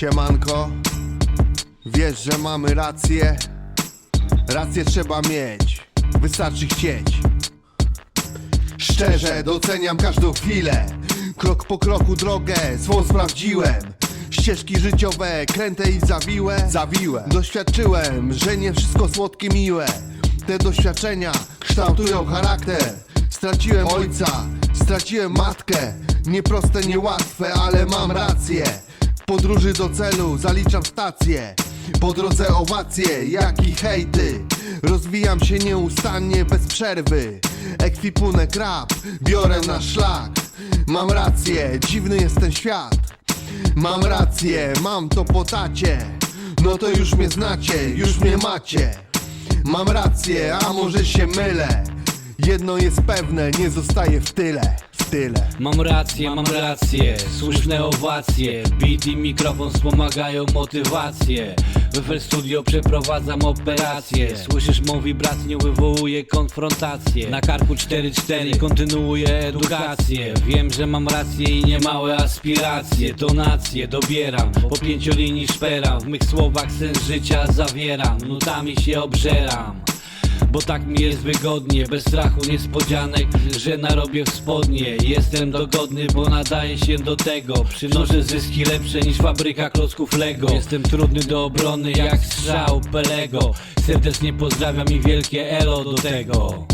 Siemanko, wiesz, że mamy rację. Rację trzeba mieć, wystarczy chcieć. Szczerze doceniam każdą chwilę. Krok po kroku drogę swą sprawdziłem. Ścieżki życiowe, kręte i zawiłe Zawiłe Doświadczyłem, że nie wszystko słodkie miłe Te doświadczenia kształtują charakter Straciłem ojca, straciłem matkę Nieproste, niełatwe, ale mam rację podróży do celu zaliczam stację Po drodze owacje, jak i hejty. Rozwijam się nieustannie, bez przerwy. Ekwipunek rap, biorę na szlak. Mam rację, dziwny jest ten świat. Mam rację, mam to po tacie. No to już mnie znacie, już mnie macie. Mam rację, a może się mylę. Jedno jest pewne, nie zostaje w tyle, tyle. Mam rację, mam rację, słuszne owacje. Beat i mikrofon wspomagają motywację. W Studio przeprowadzam operację. Słyszysz mą wibrację, nie wywołuje konfrontację. Na karku 4-4 kontynuuję edukację. Wiem, że mam rację i niemałe aspiracje. Donacje dobieram, po pięciolinii szperam. W mych słowach sens życia zawieram Nutami się obżeram bo tak mi jest wygodnie, bez strachu niespodzianek, że narobię w spodnie. Jestem dogodny, bo nadaję się do tego. Przynoszę zyski lepsze niż fabryka klocków Lego. Jestem trudny do obrony jak strzał Pelego. Serdecznie pozdrawiam i wielkie elo do tego